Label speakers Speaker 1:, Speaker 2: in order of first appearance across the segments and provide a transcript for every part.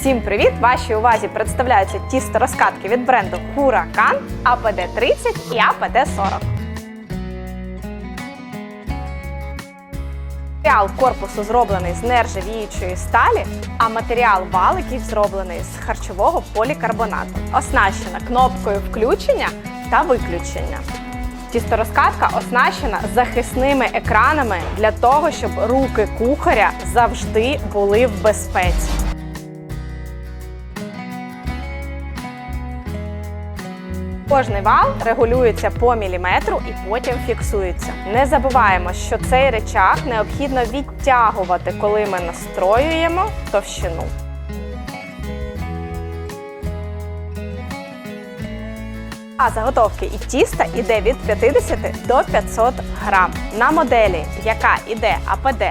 Speaker 1: Всім привіт! Вашій увазі представляються тісто розкатки від бренду Huracan APD 30 і APD 40. Матеріал корпусу зроблений з нержавіючої сталі, а матеріал валиків зроблений з харчового полікарбонату. Оснащена кнопкою включення та виключення. Тісторозкатка оснащена захисними екранами для того, щоб руки кухаря завжди були в безпеці. Кожний вал регулюється по міліметру і потім фіксується. Не забуваємо, що цей речах необхідно відтягувати, коли ми настроюємо товщину. А заготовки і тіста йде від 50 до 500 грам. На моделі, яка йде АПД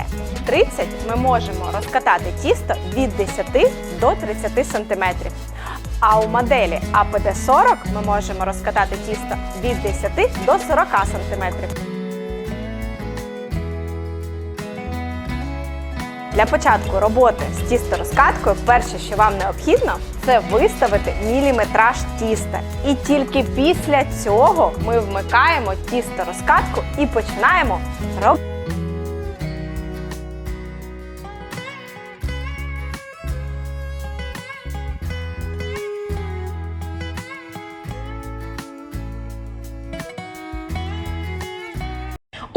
Speaker 1: 30, ми можемо розкатати тісто від 10 до 30 см. А у моделі АПД 40 ми можемо розкатати тісто від 10 до 40 см. Для початку роботи з тісторозкаткою перше, що вам необхідно, це виставити міліметраж тіста. І тільки після цього ми вмикаємо тісторозкатку і починаємо робити.